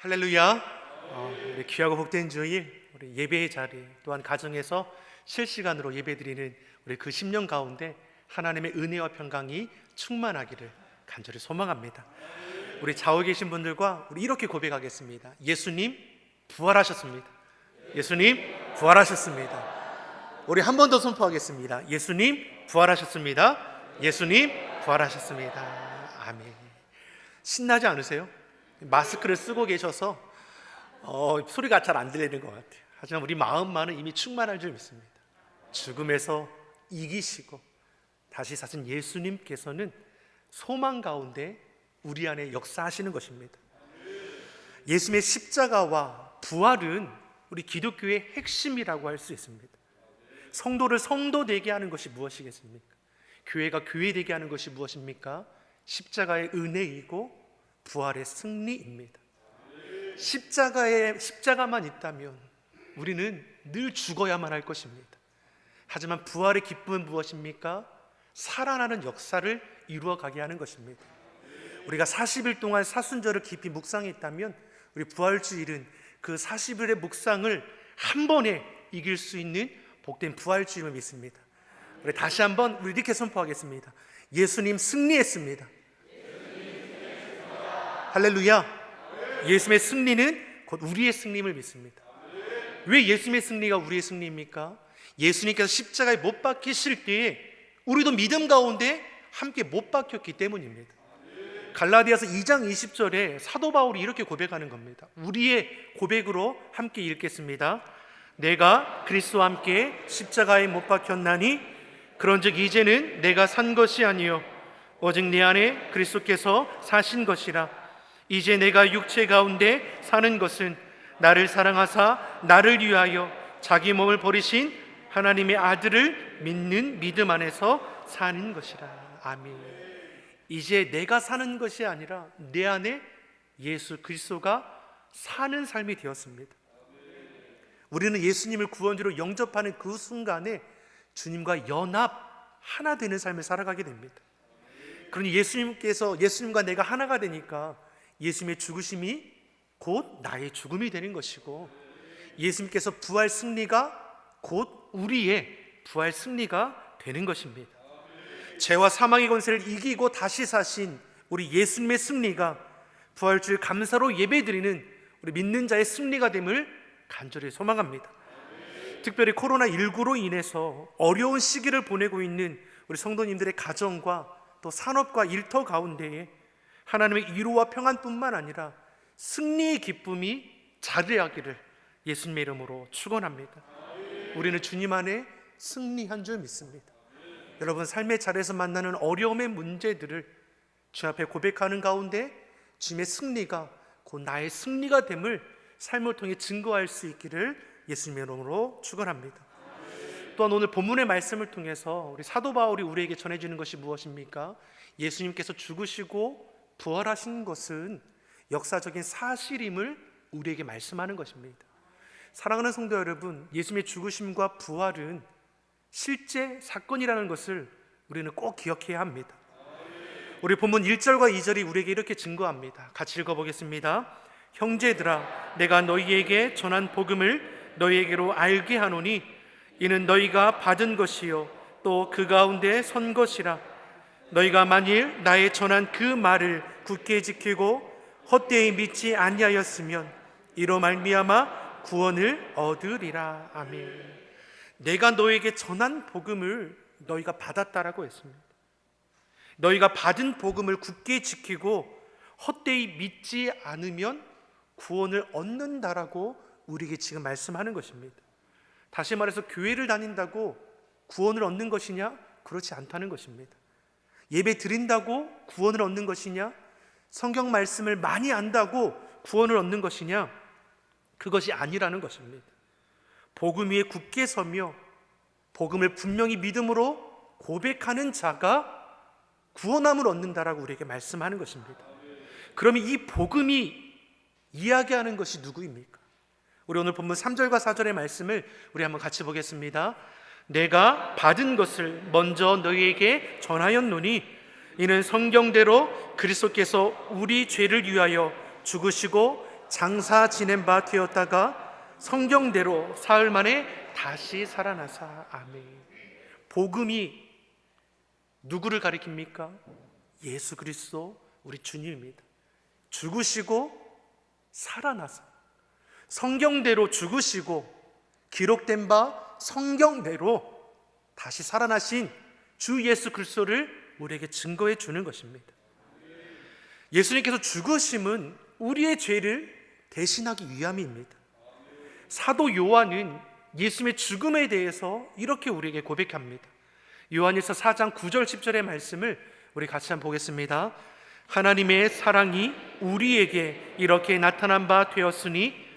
할렐루야. 어, 우리 귀하고 복된 주일, 우리 예배의 자리, 또한 가정에서 실시간으로 예배드리는 우리 그 10년 가운데 하나님의 은혜와 평강이 충만하기를 간절히 소망합니다. 우리 좌우 계신 분들과 우리 이렇게 고백하겠습니다. 예수님 부활하셨습니다. 예수님 부활하셨습니다. 우리 한 번 더 선포하겠습니다. 예수님 부활하셨습니다. 예수님 부활하셨습니다. 아멘. 신나지 않으세요? 마스크를 쓰고 계셔서 어, 소리가 잘 안 들리는 것 같아요. 하지만 우리 마음만은 이미 충만할 줄 믿습니다. 죽음에서 이기시고 다시 사신 예수님께서는 소망 가운데 우리 안에 역사하시는 것입니다. 예수님의 십자가와 부활은 우리 기독교의 핵심이라고 할 수 있습니다. 성도를 성도 되게 하는 것이 무엇이겠습니까? 교회가 교회 되게 하는 것이 무엇입니까? 십자가의 은혜이고 부활의 승리입니다. 십자가에 십자가만 있다면 우리는 늘 죽어야만 할 것입니다. 하지만 부활의 기쁨은 무엇입니까? 살아나는 역사를 이루어 가게 하는 것입니다. 우리가 40일 동안 사순절을 깊이 묵상했다면 우리 부활주일은 그 40일의 묵상을 한 번에 이길 수 있는 복된 부활주임을 믿습니다. 우리 다시 한번 우리 이렇게 선포하겠습니다. 예수님 승리했습니다. 할렐루야. 예수님의 승리는 곧 우리의 승리임을 믿습니다. 왜 예수님의 승리가 우리의 승리입니까? 예수님께서 십자가에 못 박히실 때에 우리도 믿음 가운데 함께 못 박혔기 때문입니다. 갈라디아서 2장 20절에 사도 바울이 이렇게 고백하는 겁니다. 우리의 고백으로 함께 읽겠습니다. 내가 그리스도와 함께 십자가에 못 박혔나니 그런즉 이제는 내가 산 것이 아니요 오직 내 안에 그리스도께서 사신 것이라 이제 내가 육체 가운데 사는 것은 나를 사랑하사 나를 위하여 자기 몸을 버리신 하나님의 아들을 믿는 믿음 안에서 사는 것이라 아멘. 이제 내가 사는 것이 아니라 내 안에 예수 그리스도가 사는 삶이 되었습니다. 우리는 예수님을 구원주로 영접하는 그 순간에 주님과 연합 하나 되는 삶을 살아가게 됩니다. 그러니 예수님께서 예수님과 내가 하나가 되니까 예수님의 죽으심이 곧 나의 죽음이 되는 것이고 예수님께서 부활 승리가 곧 우리의 부활 승리가 되는 것입니다. 죄와 사망의 권세를 이기고 다시 사신 우리 예수님의 승리가 부활주일 감사로 예배드리는 우리 믿는 자의 승리가 됨을 간절히 소망합니다. 특별히 코로나19로 인해서 어려운 시기를 보내고 있는 우리 성도님들의 가정과 또 산업과 일터 가운데에 하나님의 위로와 평안뿐만 아니라 승리의 기쁨이 자리하기를 예수님의 이름으로 축원합니다. 우리는 주님 안에 승리한 줄 믿습니다. 여러분 삶의 자리에서 만나는 어려움의 문제들을 주 앞에 고백하는 가운데 주님의 승리가 곧 나의 승리가 됨을 삶을 통해 증거할 수 있기를 예수님의 이름으로 축원합니다. 또한 오늘 본문의 말씀을 통해서 우리 사도 바울이 우리에게 전해주는 것이 무엇입니까? 예수님께서 죽으시고 부활하신 것은 역사적인 사실임을 우리에게 말씀하는 것입니다. 사랑하는 성도 여러분, 예수님의 죽으심과 부활은 실제 사건이라는 것을 우리는 꼭 기억해야 합니다. 우리 본문 1절과 2절이 우리에게 이렇게 증거합니다. 같이 읽어보겠습니다. 형제들아, 내가 너희에게 전한 복음을 너희에게로 알게 하노니 이는 너희가 받은 것이요 또 그 가운데 선 것이라 너희가 만일 나의 전한 그 말을 굳게 지키고 헛되이 믿지 아니하였으면 이로 말미암아 구원을 얻으리라 아멘. 내가 너에게 전한 복음을 너희가 받았다라고 했습니다. 너희가 받은 복음을 굳게 지키고 헛되이 믿지 않으면 구원을 얻는다라고 우리에게 지금 말씀하는 것입니다. 다시 말해서 교회를 다닌다고 구원을 얻는 것이냐? 그렇지 않다는 것입니다. 예배 드린다고 구원을 얻는 것이냐? 성경 말씀을 많이 안다고 구원을 얻는 것이냐? 그것이 아니라는 것입니다. 복음 위에 굳게 서며 복음을 분명히 믿음으로 고백하는 자가 구원함을 얻는다라고 우리에게 말씀하는 것입니다. 그러면 이 복음이 이야기하는 것이 누구입니까? 우리 오늘 본문 3절과 4절의 말씀을 우리 한번 같이 보겠습니다. 내가 받은 것을 먼저 너희에게 전하였노니 이는 성경대로 그리스도께서 우리 죄를 위하여 죽으시고 장사 지낸 바 되었다가 성경대로 사흘 만에 다시 살아나사 아멘. 복음이 누구를 가리킵니까? 예수 그리스도 우리 주님입니다. 죽으시고 살아나서 성경대로 죽으시고 기록된 바 성경대로 다시 살아나신 주 예수 그리스도를 우리에게 증거해 주는 것입니다. 예수님께서 죽으심은 우리의 죄를 대신하기 위함입니다. 사도 요한은 예수님의 죽음에 대해서 이렇게 우리에게 고백합니다. 요한일서 4장 9절 10절의 말씀을 우리 같이 한번 보겠습니다. 하나님의 사랑이 우리에게 이렇게 나타난 바 되었으니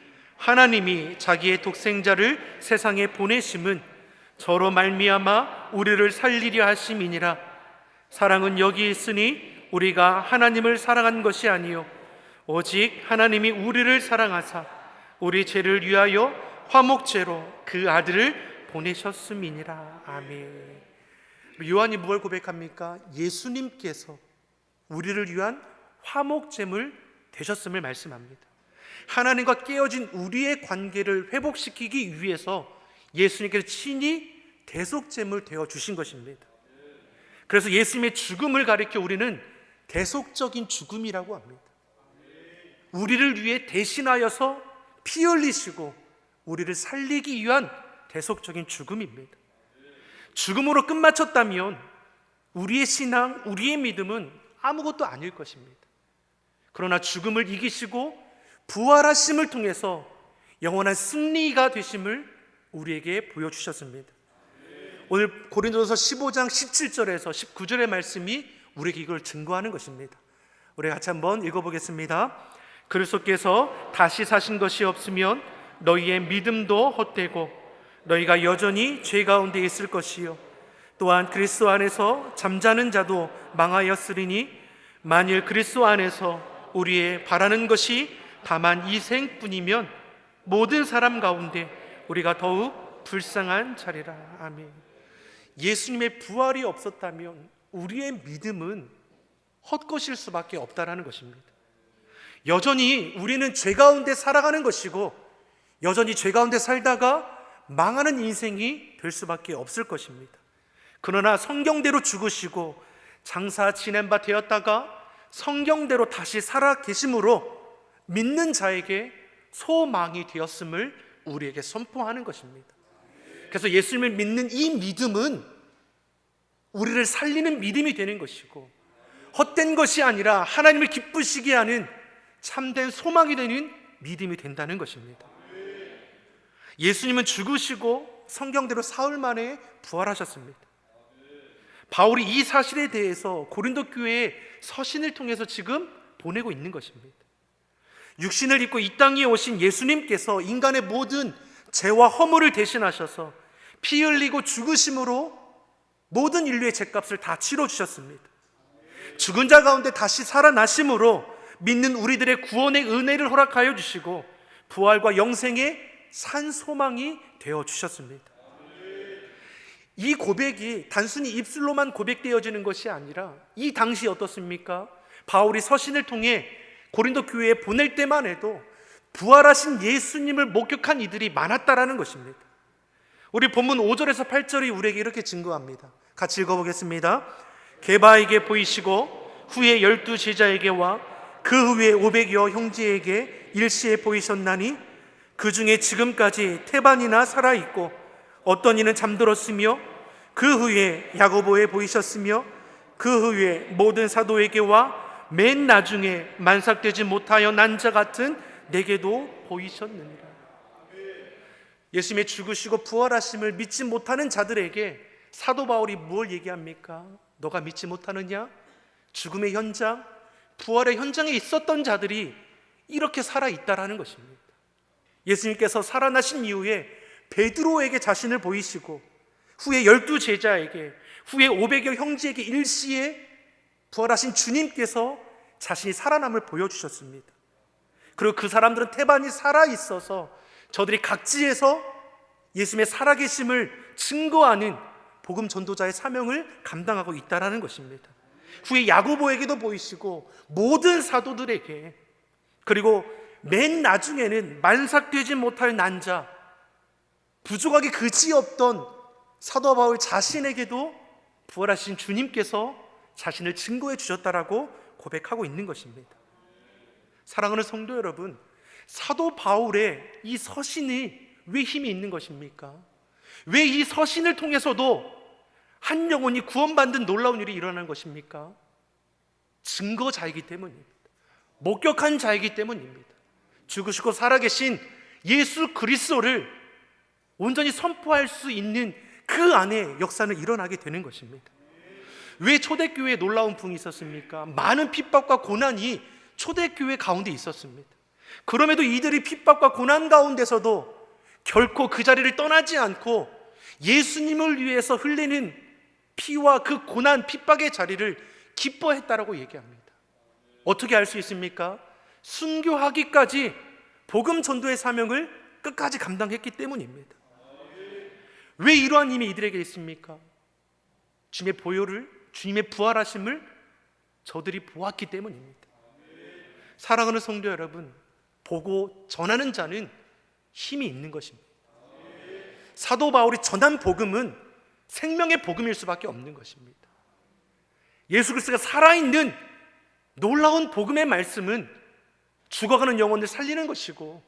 하나님이 자기의 독생자를 세상에 보내심은 저로 말미암아 우리를 살리려 하심이니라 사랑은 여기 있으니 우리가 하나님을 사랑한 것이 아니요 오직 하나님이 우리를 사랑하사 우리 죄를 위하여 화목제로 그 아들을 보내셨음이니라 아멘. 요한이 무엇 고백합니까? 예수님께서 우리를 위한 화목제물 되셨음을 말씀합니다. 하나님과 깨어진 우리의 관계를 회복시키기 위해서 예수님께서 친히 대속제물 되어 주신 것입니다. 그래서 예수님의 죽음을 가리켜 우리는 대속적인 죽음이라고 합니다. 우리를 위해 대신하여서 피 흘리시고 우리를 살리기 위한 대속적인 죽음입니다. 죽음으로 끝마쳤다면 우리의 신앙, 우리의 믿음은 아무것도 아닐 것입니다. 그러나 죽음을 이기시고 부활하심을 통해서 영원한 승리가 되심을 우리에게 보여주셨습니다. 오늘 고린도서 15장 17절에서 19절의 말씀이 우리에게 이걸 증거하는 것입니다. 우리 같이 한번 읽어보겠습니다. 그리스도께서 다시 사신 것이 없으면 너희의 믿음도 헛되고 너희가 여전히 죄 가운데 있을 것이요 또한 그리스도 안에서 잠자는 자도 망하였으리니 만일 그리스도 안에서 우리의 바라는 것이 다만 이 생뿐이면 모든 사람 가운데 우리가 더욱 불쌍한 자리라 아멘. 예수님의 부활이 없었다면 우리의 믿음은 헛것일 수밖에 없다라는 것입니다. 여전히 우리는 죄 가운데 살아가는 것이고 여전히 죄 가운데 살다가 망하는 인생이 될 수밖에 없을 것입니다. 그러나 성경대로 죽으시고 장사 지낸 바 되었다가 성경대로 다시 살아 계심으로 믿는 자에게 소망이 되었음을 우리에게 선포하는 것입니다. 그래서 예수님을 믿는 이 믿음은 우리를 살리는 믿음이 되는 것이고 헛된 것이 아니라 하나님을 기쁘시게 하는 참된 소망이 되는 믿음이 된다는 것입니다. 예수님은 죽으시고 성경대로 사흘 만에 부활하셨습니다. 바울이 이 사실에 대해서 고린도 교회에 서신을 통해서 지금 보내고 있는 것입니다. 육신을 입고 이 땅에 오신 예수님께서 인간의 모든 죄와 허물을 대신하셔서 피 흘리고 죽으심으로 모든 인류의 죄값을 다 치러 주셨습니다. 죽은 자 가운데 다시 살아나심으로 믿는 우리들의 구원의 은혜를 허락하여 주시고 부활과 영생의 산 소망이 되어 주셨습니다. 이 고백이 단순히 입술로만 고백되어지는 것이 아니라 이 당시 어떻습니까? 바울이 서신을 통해 고린도 교회에 보낼 때만 해도 부활하신 예수님을 목격한 이들이 많았다라는 것입니다. 우리 본문 5절에서 8절이 우리에게 이렇게 증거합니다. 같이 읽어보겠습니다. 게바에게 보이시고 후에 열두 제자에게와 그 후에 오백여 형제에게 일시에 보이셨나니 그 중에 지금까지 태반이나 살아 있고 어떤 이는 잠들었으며 그 후에 야고보에 보이셨으며 그 후에 모든 사도에게와 맨 나중에 만삭되지 못하여 난 자 같은 내게도 보이셨느니라. 예수님의 죽으시고 부활하심을 믿지 못하는 자들에게 사도 바울이 뭘 얘기합니까? 너가 믿지 못하느냐? 죽음의 현장, 부활의 현장에 있었던 자들이 이렇게 살아 있다라는 것입니다. 예수님께서 살아나신 이후에 베드로에게 자신을 보이시고 후에 열두 제자에게 후에 오백여 형제에게 일시에 부활하신 주님께서 자신이 살아남을 보여주셨습니다. 그리고 그 사람들은 태반이 살아 있어서 저들이 각지에서 예수님의 살아계심을 증거하는 복음 전도자의 사명을 감당하고 있다라는 것입니다. 후에 야고보에게도 보이시고 모든 사도들에게 그리고 맨 나중에는 만삭되지 못할 난자, 부족하게 그지없던 사도 바울 자신에게도 부활하신 주님께서 자신을 증거해 주셨다라고 고백하고 있는 것입니다. 사랑하는 성도 여러분, 사도 바울의 이 서신이 왜 힘이 있는 것입니까? 왜 이 서신을 통해서도 한 영혼이 구원받는 놀라운 일이 일어나는 것입니까? 증거자이기 때문입니다. 목격한 자이기 때문입니다. 죽으시고 살아계신 예수 그리스도를 온전히 선포할 수 있는 그 안에 역사는 일어나게 되는 것입니다. 왜 초대교회에 놀라운 붕이 있었습니까? 많은 핍박과 고난이 초대교회 가운데 있었습니다. 그럼에도 이들이 핍박과 고난 가운데서도 결코 그 자리를 떠나지 않고 예수님을 위해서 흘리는 피와 그 고난 핍박의 자리를 기뻐했다라고 얘기합니다. 어떻게 알 수 있습니까? 순교하기까지 복음 전도의 사명을 끝까지 감당했기 때문입니다. 왜 이러한 힘이 이들에게 있습니까? 주님의 보혈을 주님의 부활하심을 저들이 보았기 때문입니다. 사랑하는 성도 여러분, 보고 전하는 자는 힘이 있는 것입니다. 사도 바울이 전한 복음은 생명의 복음일 수밖에 없는 것입니다. 예수 그리스도가 살아있는 놀라운 복음의 말씀은 죽어가는 영혼을 살리는 것이고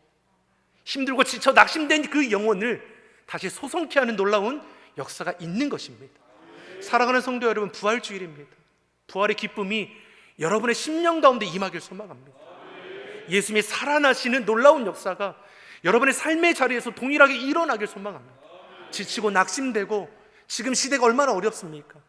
힘들고 지쳐 낙심된 그 영혼을 다시 소성케 하는 놀라운 역사가 있는 것입니다. 사랑하는 성도 여러분, 부활 주일입니다. 부활의 기쁨이 여러분의 심령 가운데 임하길 소망합니다. 예수님이 살아나시는 놀라운 역사가 여러분의 삶의 자리에서 동일하게 일어나길 소망합니다. 지치고 낙심되고 지금 시대가 얼마나 어렵습니까?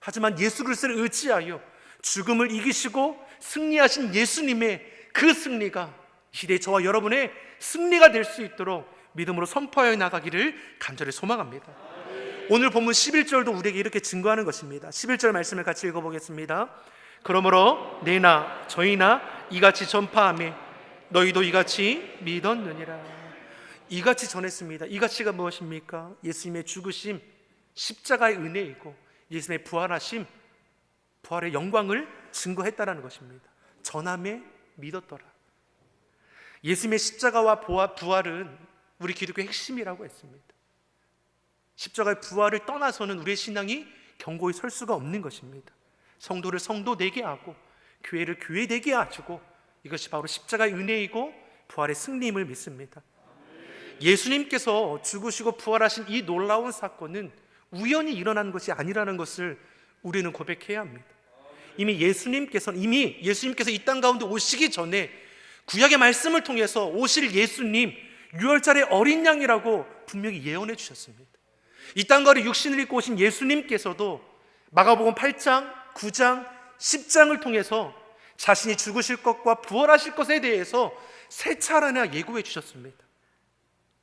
하지만 예수 그리스도를 의지하여 죽음을 이기시고 승리하신 예수님의 그 승리가 이 시대 저와 여러분의 승리가 될 수 있도록 믿음으로 선포하여 나가기를 간절히 소망합니다. 오늘 본문 11절도 우리에게 이렇게 증거하는 것입니다. 11절 말씀을 같이 읽어보겠습니다. 그러므로 내나 저희나 이같이 전파함에 너희도 이같이 믿었느니라. 이같이 전했습니다. 이같이가 무엇입니까? 예수님의 죽으심, 십자가의 은혜이고 예수님의 부활하심, 부활의 영광을 증거했다라는 것입니다. 전함에 믿었더라. 예수님의 십자가와 부활은 우리 기독교의 핵심이라고 했습니다. 십자가의 부활을 떠나서는 우리의 신앙이 견고히 설 수가 없는 것입니다. 성도를 성도 되게 하고 교회를 교회 되게 하시고 이것이 바로 십자가의 은혜이고 부활의 승리임을 믿습니다. 예수님께서 죽으시고 부활하신 이 놀라운 사건은 우연히 일어난 것이 아니라는 것을 우리는 고백해야 합니다. 이미 예수님께서 이미 예수님께서 이 땅 가운데 오시기 전에 구약의 말씀을 통해서 오실 예수님 유월절의 어린 양이라고 분명히 예언해 주셨습니다. 이땅 가운데 육신을 입고 오신 예수님께서도 마가복음 8장, 9장, 10장을 통해서 자신이 죽으실 것과 부활하실 것에 대해서 세 차례나 예고해 주셨습니다.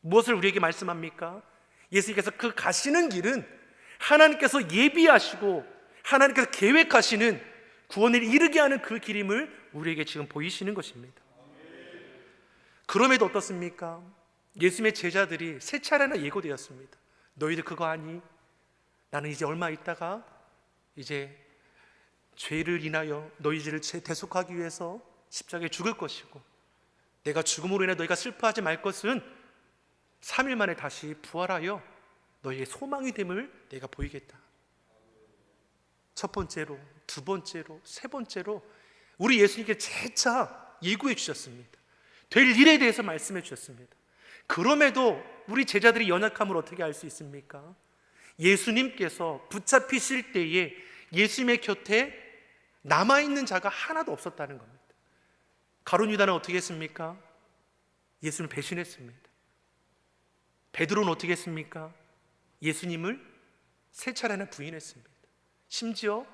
무엇을 우리에게 말씀합니까? 예수님께서 그 가시는 길은 하나님께서 예비하시고 하나님께서 계획하시는 구원을 이르게 하는 그 길임을 우리에게 지금 보이시는 것입니다. 그럼에도 어떻습니까? 예수님의 제자들이 세 차례나 예고되었습니다. 너희들 그거 아니? 나는 이제 얼마 있다가 이제 죄를 인하여 너희들을 대속하기 위해서 십자가에 죽을 것이고 내가 죽음으로 인해 너희가 슬퍼하지 말 것은 3일 만에 다시 부활하여 너희의 소망이 됨을 내가 보이겠다. 첫 번째로, 두 번째로, 세 번째로 우리 예수님께 재차 예고해 주셨습니다. 될 일에 대해서 말씀해 주셨습니다. 그럼에도 우리 제자들이 연약함을 어떻게 알 수 있습니까? 예수님께서 붙잡히실 때에 예수님의 곁에 남아 있는 자가 하나도 없었다는 겁니다. 가론 유다는 어떻게 했습니까? 예수님을 배신했습니다. 베드로는 어떻게 했습니까? 예수님을 세 차례나 부인했습니다. 심지어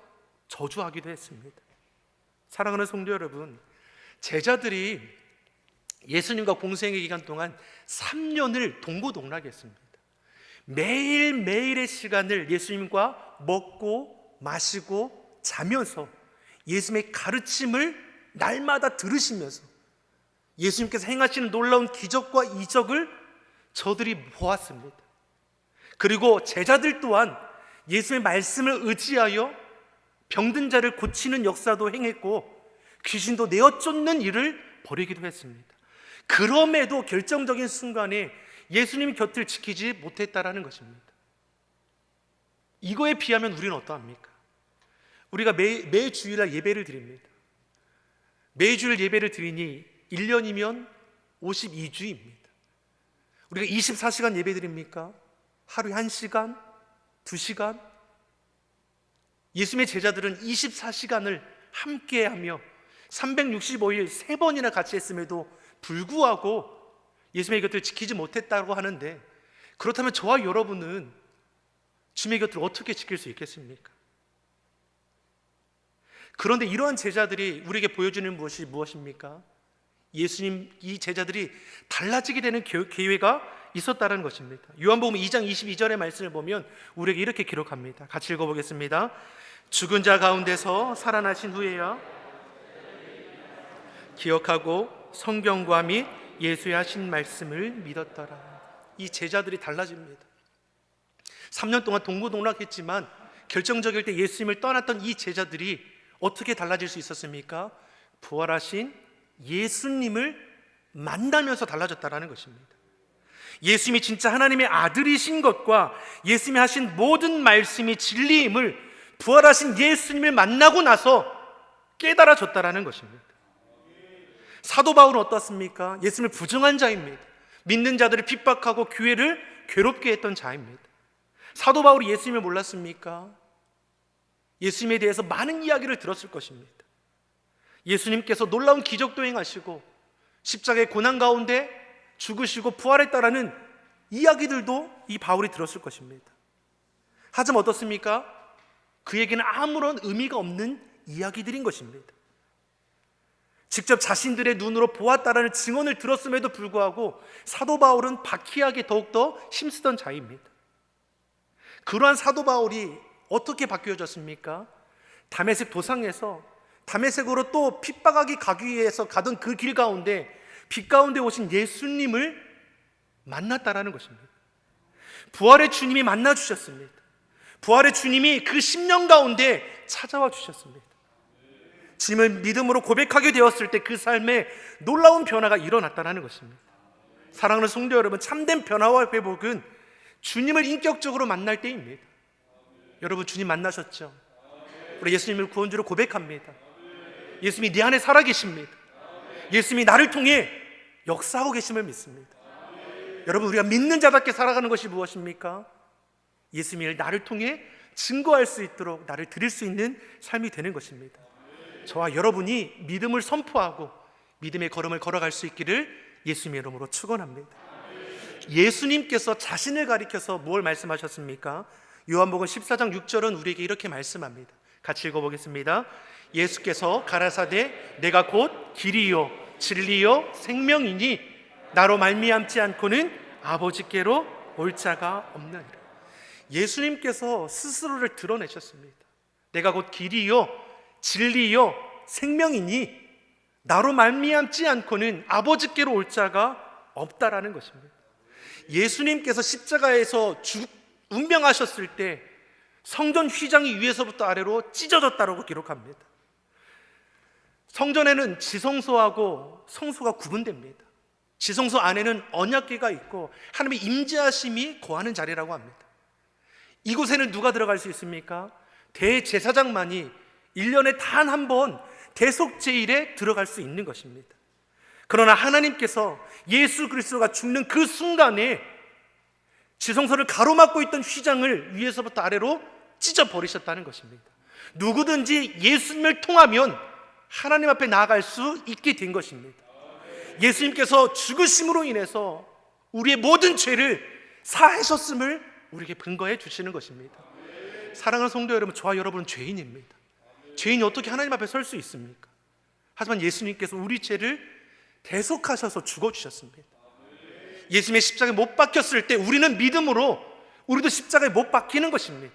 저주하기도 했습니다. 사랑하는 성도 여러분, 제자들이 예수님과 공생의 기간 동안 3년을 동고동락했습니다. 매일매일의 시간을 예수님과 먹고 마시고 자면서 예수님의 가르침을 날마다 들으시면서 예수님께서 행하시는 놀라운 기적과 이적을 저들이 보았습니다. 그리고 제자들 또한 예수의 말씀을 의지하여 병든 자를 고치는 역사도 행했고 귀신도 내어 쫓는 일을 벌이기도 했습니다. 그럼에도 결정적인 순간에 예수님 곁을 지키지 못했다라는 것입니다. 이거에 비하면 우리는 어떠합니까? 우리가 매, 매 주일날 예배를 드립니다. 매 주일 예배를 드리니 1년이면 52주입니다. 우리가 24시간 예배 드립니까? 하루에 1시간, 2시간? 예수님의 제자들은 24시간을 함께 하며 365일 세 번이나 같이 했음에도 불구하고 예수님의 곁을 지키지 못했다고 하는데 그렇다면 저와 여러분은 주님의 곁을 어떻게 지킬 수 있겠습니까? 그런데 이러한 제자들이 우리에게 보여주는 무엇이 무엇입니까? 예수님 이 제자들이 달라지게 되는 겨- 기회가 있었다는 것입니다. 요한복음 2장 22절의 말씀을 보면 우리에게 이렇게 기록합니다. 같이 읽어보겠습니다. 죽은 자 가운데서 살아나신 후에야 기억하고 성경과 및 예수의 하신 말씀을 믿었더라. 이 제자들이 달라집니다. 3년 동안 동고동락했지만 결정적일 때 예수님을 떠났던 이 제자들이 어떻게 달라질 수 있었습니까? 부활하신 예수님을 만나면서 달라졌다라는 것입니다. 예수님이 진짜 하나님의 아들이신 것과 예수님이 하신 모든 말씀이 진리임을 부활하신 예수님을 만나고 나서 깨달아졌다라는 것입니다. 사도 바울은 어떻습니까? 예수님을 부정한 자입니다. 믿는 자들을 핍박하고 교회를 괴롭게 했던 자입니다. 사도 바울이 예수님을 몰랐습니까? 예수님에 대해서 많은 이야기를 들었을 것입니다. 예수님께서 놀라운 기적도 행하시고 십자가의 고난 가운데 죽으시고 부활했다라는 이야기들도 이 바울이 들었을 것입니다. 하지만 어떻습니까? 그에게는 아무런 의미가 없는 이야기들인 것입니다. 직접 자신들의 눈으로 보았다라는 증언을 들었음에도 불구하고 사도 바울은 바퀴하게 더욱더 힘쓰던 자입니다. 그러한 사도 바울이 어떻게 바뀌어졌습니까? 담에색 도상에서 담에색으로 또 핍박하기 가기 위해서 가던 그 길 가운데 빛 가운데 오신 예수님을 만났다라는 것입니다. 부활의 주님이 만나 주셨습니다. 부활의 주님이 그 10년 가운데 찾아와 주셨습니다. 주님을 믿음으로 고백하게 되었을 때 그 삶에 놀라운 변화가 일어났다는 것입니다. 사랑하는 성도 여러분, 참된 변화와 회복은 주님을 인격적으로 만날 때입니다. 여러분 주님 만나셨죠? 우리 예수님을 구원주로 고백합니다. 예수님이 내 안에 살아계십니다. 예수님이 나를 통해 역사하고 계심을 믿습니다. 여러분 우리가 믿는 자답게 살아가는 것이 무엇입니까? 예수님이 나를 통해 증거할 수 있도록 나를 드릴 수 있는 삶이 되는 것입니다. 저와 여러분이 믿음을 선포하고 믿음의 걸음을 걸어갈 수 있기를 예수님의 이름으로 축원합니다. 예수님께서 자신을 가리켜서 뭘 말씀하셨습니까? 요한복음 14장 6절은 우리에게 이렇게 말씀합니다. 같이 읽어보겠습니다. 예수께서 가라사대 내가 곧 길이요 진리요 생명이니 나로 말미암지 않고는 아버지께로 올 자가 없느니라. 예수님께서 스스로를 드러내셨습니다. 내가 곧 길이요 진리요 생명이니 나로 말미암지 않고는 아버지께로 올 자가 없다라는 것입니다. 예수님께서 십자가에서 죽 운명하셨을 때 성전 휘장이 위에서부터 아래로 찢어졌다고 기록합니다. 성전에는 지성소하고 성소가 구분됩니다. 지성소 안에는 언약궤가 있고 하나님의 임재하심이 거하는 자리라고 합니다. 이곳에는 누가 들어갈 수 있습니까? 대제사장만이 1년에 단 한 번 대속제일에 들어갈 수 있는 것입니다. 그러나 하나님께서 예수 그리스도가 죽는 그 순간에 지성소를 가로막고 있던 휘장을 위에서부터 아래로 찢어 버리셨다는 것입니다. 누구든지 예수님을 통하면 하나님 앞에 나아갈 수 있게 된 것입니다. 예수님께서 죽으심으로 인해서 우리의 모든 죄를 사하셨음을 우리에게 근거해 주시는 것입니다. 사랑하는 성도 여러분, 저와 여러분은 죄인입니다. 죄인이 어떻게 하나님 앞에 설 수 있습니까? 하지만 예수님께서 우리 죄를 대속하셔서 죽어 주셨습니다. 예수님의 십자가에 못 박혔을 때 우리는 믿음으로 우리도 십자가에 못 박히는 것입니다.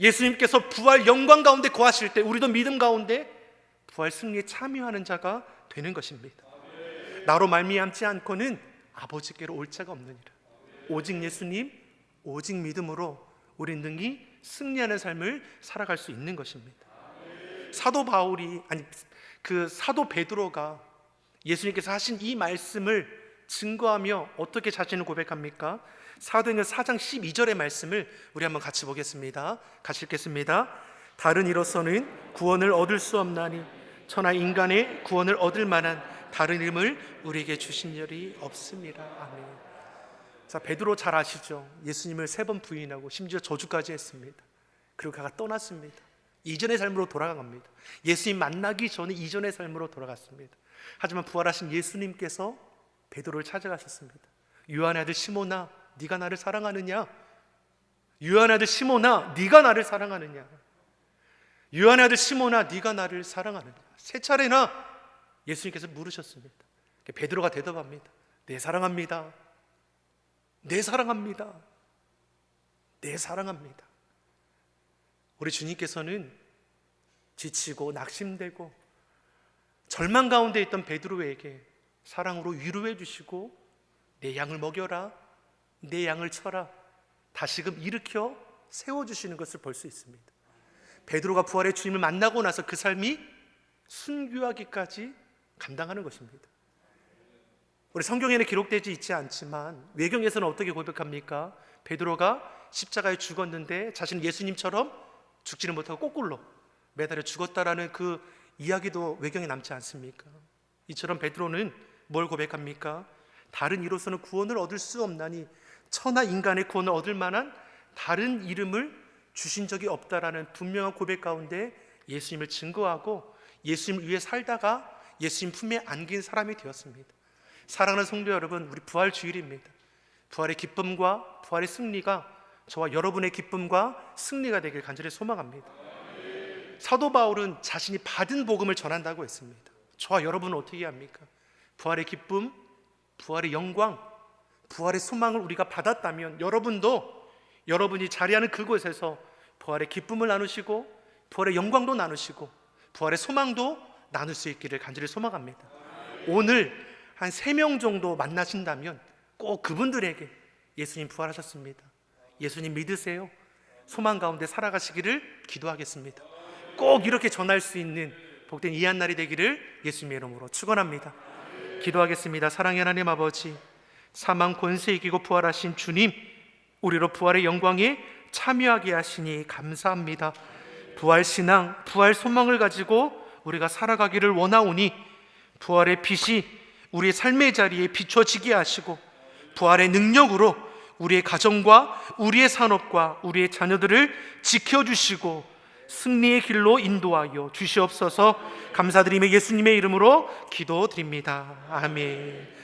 예수님께서 부활 영광 가운데 거하실 때 우리도 믿음 가운데 부활 승리에 참여하는 자가 되는 것입니다. 나로 말미암지 않고는 아버지께로 올 자가 없느니라. 오직 예수님, 오직 믿음으로 우리 능히 승리하는 삶을 살아갈 수 있는 것입니다. 사도 바울이 아니 그 사도 베드로가 예수님께서 하신 이 말씀을 증거하며 어떻게 자신을 고백합니까? 사도행전 4장 12절의 말씀을 우리 한번 같이 보겠습니다. 같이 읽겠습니다. 다른 이로서는 구원을 얻을 수 없나니 천하 인간의 구원을 얻을 만한 다른 이름을 우리에게 주신 일이 없습니다. 아멘. 자, 베드로 잘 아시죠? 예수님을 세 번 부인하고 심지어 저주까지 했습니다. 그리고 그가 떠났습니다. 이전의 삶으로 돌아갑니다. 예수님 만나기 전에 이전의 삶으로 돌아갔습니다. 하지만 부활하신 예수님께서 베드로를 찾아가셨습니다. 요한의 아들 시모나, 네가 나를 사랑하느냐? 요한의 아들 시모나, 네가 나를 사랑하느냐? 요한의 아들 시모나, 네가 나를 사랑하느냐? 세 차례나 예수님께서 물으셨습니다. 베드로가 대답합니다. 네 사랑합니다. 네 사랑합니다. 네 사랑합니다. 우리 주님께서는 지치고 낙심되고 절망 가운데 있던 베드로에게 사랑으로 위로해 주시고 내 양을 먹여라 내 양을 쳐라 다시금 일으켜 세워 주시는 것을 볼 수 있습니다. 베드로가 부활의 주님을 만나고 나서 그 삶이 순교하기까지 감당하는 것입니다. 우리 성경에는 기록되지 있지 않지만 외경에서는 어떻게 고백합니까? 베드로가 십자가에 죽었는데 자신은 예수님처럼 죽지는 못하고 거꾸로 매달려 죽었다라는 그 이야기도 외경에 남지 않습니까? 이처럼 베드로는 뭘 고백합니까? 다른 이로서는 구원을 얻을 수 없나니 천하 인간의 구원을 얻을 만한 다른 이름을 주신 적이 없다라는 분명한 고백 가운데 예수님을 증거하고 예수님을 위해 살다가 예수님 품에 안긴 사람이 되었습니다. 사랑하는 성도 여러분, 우리 부활 주일입니다. 부활의 기쁨과 부활의 승리가 저와 여러분의 기쁨과 승리가 되길 간절히 소망합니다. 사도 바울은 자신이 받은 복음을 전한다고 했습니다. 저와 여러분은 어떻게 합니까? 부활의 기쁨, 부활의 영광, 부활의 소망을 우리가 받았다면 여러분도 여러분이 자리하는 그곳에서 부활의 기쁨을 나누시고 부활의 영광도 나누시고 부활의 소망도 나눌 수 있기를 간절히 소망합니다. 오늘 한 세 명 정도 만나신다면 꼭 그분들에게 예수님 부활하셨습니다. 예수님 믿으세요. 소망 가운데 살아가시기를 기도하겠습니다. 꼭 이렇게 전할 수 있는 복된 이한 날이 되기를 예수님의 이름으로 축원합니다. 기도하겠습니다. 사랑의 하나님 아버지, 사망 권세 이기고 부활하신 주님, 우리로 부활의 영광에 참여하게 하시니 감사합니다. 부활 신앙, 부활 소망을 가지고 우리가 살아가기를 원하오니 부활의 빛이 우리의 삶의 자리에 비춰지게 하시고 부활의 능력으로 우리의 가정과 우리의 산업과 우리의 자녀들을 지켜주시고 승리의 길로 인도하여 주시옵소서 감사드리며 예수님의 이름으로 기도드립니다. 아멘.